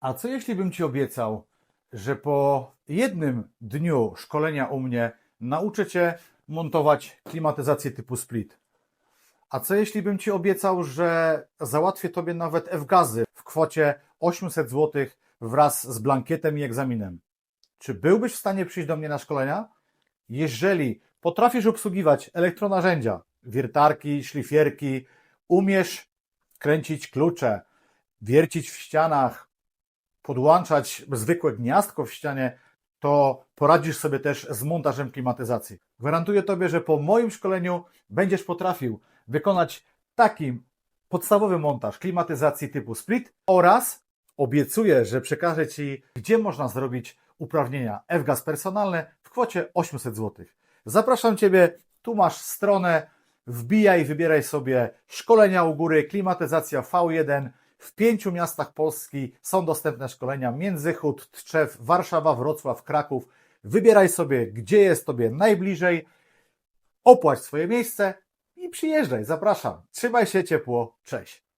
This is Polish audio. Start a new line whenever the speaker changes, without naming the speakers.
A co jeśli bym Ci obiecał, że po jednym dniu szkolenia u mnie nauczę Cię montować klimatyzację typu split? A co jeśli bym Ci obiecał, że załatwię Tobie nawet F-gazy w kwocie 800 zł wraz z blankietem i egzaminem? Czy byłbyś w stanie przyjść do mnie na szkolenia? Jeżeli potrafisz obsługiwać elektronarzędzia, wiertarki, szlifierki, umiesz kręcić klucze, wiercić w ścianach, podłączać zwykłe gniazdko w ścianie, to poradzisz sobie też z montażem klimatyzacji. Gwarantuję Tobie, że po moim szkoleniu będziesz potrafił wykonać taki podstawowy montaż klimatyzacji typu split oraz obiecuję, że przekażę Ci, gdzie można zrobić uprawnienia F-gaz personalne w kwocie 800 zł. Zapraszam Ciebie, tu masz stronę, wbijaj, wybieraj sobie szkolenia u góry, klimatyzacja V1. W pięciu miastach Polski są dostępne szkolenia Międzychód, Tczew, Warszawa, Wrocław, Kraków. Wybieraj sobie, gdzie jest Tobie najbliżej, opłać swoje miejsce i przyjeżdżaj. Zapraszam. Trzymaj się ciepło. Cześć.